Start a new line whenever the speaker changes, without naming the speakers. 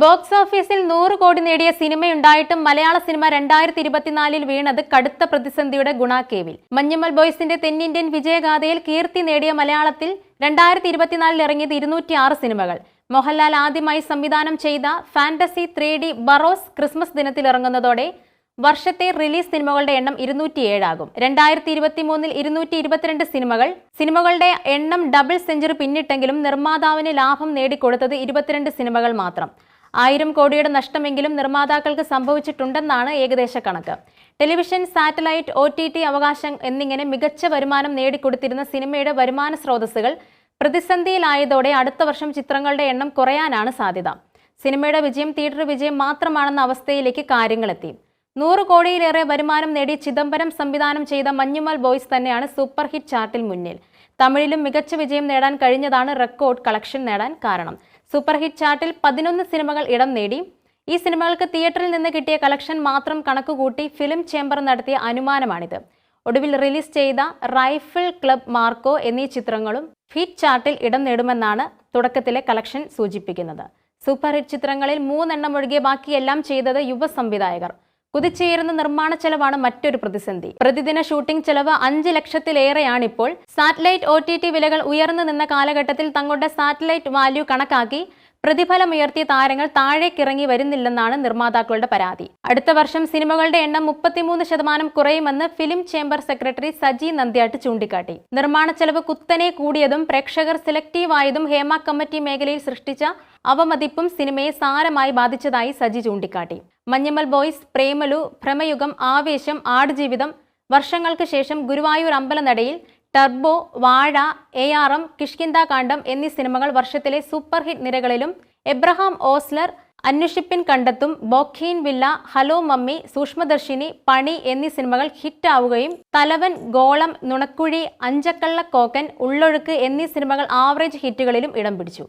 Box ഓഫീസിൽ നൂറ് കോടി നേടിയ സിനിമയുണ്ടായിട്ടും മലയാള സിനിമ രണ്ടായിരത്തി ഇരുപത്തിനാലിൽ വീണത് കടുത്ത പ്രതിസന്ധിയുടെ ഗുണാക്കേവിൽ. മഞ്ഞമ്മൽ ബോയ്സിന്റെ തെന്നിന്ത്യൻ വിജയഗാഥയിൽ കീർത്തി നേടിയ മലയാളത്തിൽ രണ്ടായിരത്തി ഇരുപത്തിനാലിൽ ഇറങ്ങിയത് ഇരുന്നൂറ്റി ആറ് സിനിമകൾ. മോഹൻലാൽ ആദ്യമായി സംവിധാനം ചെയ്ത fantasy three D Barroz Christmas ദിനത്തിൽ ഇറങ്ങുന്നതോടെ വർഷത്തെ റിലീസ് സിനിമകളുടെ എണ്ണം ഇരുന്നൂറ്റിയേഴാകും. രണ്ടായിരത്തി ഇരുപത്തി മൂന്നിൽ ഇരുന്നൂറ്റി ഇരുപത്തിരണ്ട് സിനിമകൾ. സിനിമകളുടെ എണ്ണം ഡബിൾ സെഞ്ചുറി പിന്നിട്ടെങ്കിലും നിർമ്മാതാവിന് ലാഭം നേടിക്കൊടുത്തത് ഇരുപത്തിരണ്ട് സിനിമകൾ മാത്രം. ആയിരം കോടിയുടെ നഷ്ടമെങ്കിലും നിർമ്മാതാക്കൾക്ക് സംഭവിച്ചിട്ടുണ്ടെന്നാണ് ഏകദേശ കണക്ക്. Television satellite O T T അവകാശം എന്നിങ്ങനെ മികച്ച വരുമാനം നേടിക്കൊടുത്തിരുന്ന സിനിമയുടെ വരുമാന സ്രോതസ്സുകൾ പ്രതിസന്ധിയിലായതോടെ അടുത്ത വർഷം ചിത്രങ്ങളുടെ എണ്ണം കുറയാനാണ് സാധ്യത. സിനിമയുടെ വിജയം തിയേറ്റർ വിജയം മാത്രമാണെന്ന അവസ്ഥയിലേക്ക് കാര്യങ്ങളെത്തി. നൂറ് കോടിയിലേറെ വരുമാനം നേടി ചിദംബരം സംവിധാനം ചെയ്ത മഞ്ഞുമൽ ബോയ്സ് തന്നെയാണ് സൂപ്പർ ഹിറ്റ് ചാർട്ടിൽ മുന്നിൽ. തമിഴിലും മികച്ച വിജയം നേടാൻ കഴിഞ്ഞതാണ് റെക്കോർഡ് കളക്ഷൻ നേടാൻ കാരണം. സൂപ്പർ ഹിറ്റ് ചാർട്ടിൽ പതിനൊന്ന് സിനിമകൾ ഇടം നേടി. ഈ സിനിമകൾക്ക് തിയേറ്ററിൽ നിന്ന് കിട്ടിയ കളക്ഷൻ മാത്രം കണക്കുകൂട്ടി ഫിലിം ചേംബർ നടത്തിയ അനുമാനമാണിത്. ഒടുവിൽ റിലീസ് ചെയ്ത റൈഫിൾ ക്ലബ് മാർക്കോ എന്നീ ചിത്രങ്ങളും ഹിറ്റ് ചാർട്ടിൽ ഇടം നേടുമെന്നാണ് തുടക്കത്തിലെ കളക്ഷൻ സൂചിപ്പിക്കുന്നത്. സൂപ്പർ ഹിറ്റ് ചിത്രങ്ങളിൽ മൂന്നെണ്ണം ഒഴികെ ബാക്കിയെല്ലാം ചെയ്തത് യുവ സംവിധായകർ. കുതിച്ചുയരുന്ന നിർമ്മാണ ചെലവാണ് മറ്റൊരു പ്രതിസന്ധി. പ്രതിദിന ഷൂട്ടിംഗ് ചെലവ് അഞ്ച് ലക്ഷത്തിലേറെയാണിപ്പോൾ. സാറ്റലൈറ്റ് ഒ വിലകൾ ഉയർന്നു നിന്ന കാലഘട്ടത്തിൽ തങ്ങളുടെ സാറ്റലൈറ്റ് വാല്യൂ കണക്കാക്കി പ്രതിഫലമുയർത്തിയ താരങ്ങൾ താഴേക്കിറങ്ങി വരുന്നില്ലെന്നാണ് നിർമ്മാതാക്കളുടെ പരാതി. അടുത്ത വർഷം സിനിമകളുടെ എണ്ണം മുപ്പത്തിമൂന്ന് ശതമാനം കുറയുമെന്ന് film chamber secretary Saji Nandyattu ചൂണ്ടിക്കാട്ടി. നിർമ്മാണ ചെലവ് കുത്തനെ കൂടിയതും പ്രേക്ഷകർ സെലക്റ്റീവായതും ഹേമ കമ്മിറ്റി മേഖലയിൽ സൃഷ്ടിച്ച അവമതിപ്പും സിനിമയെ സാരമായി ബാധിച്ചതായി സജി ചൂണ്ടിക്കാട്ടി. Manjummel boys Premalu Bramayugam Aavesham Aadujeevitham Varshangalkku Shesham Guruvayoor Ambalanadayil Turbo Vaazha A R M Kishkindha Kandam എന്നീ സിനിമകൾ വർഷത്തിലെ സൂപ്പർ ഹിറ്റ് നിരകളിലും Abraham Ozler Anweshippin Kandethum ബോഖീൻ Bougainvillea hello mummy Sookshmadarshini Pani എന്നീ സിനിമകൾ ഹിറ്റാവുകയും തലവൻ ഗോളം നുണക്കുഴി അഞ്ചക്കള്ള കോക്കൻ ഉള്ളൊഴുക്ക് എന്നീ സിനിമകൾ ആവറേജ് ഹിറ്റുകളിലും ഇടം പിടിച്ചു.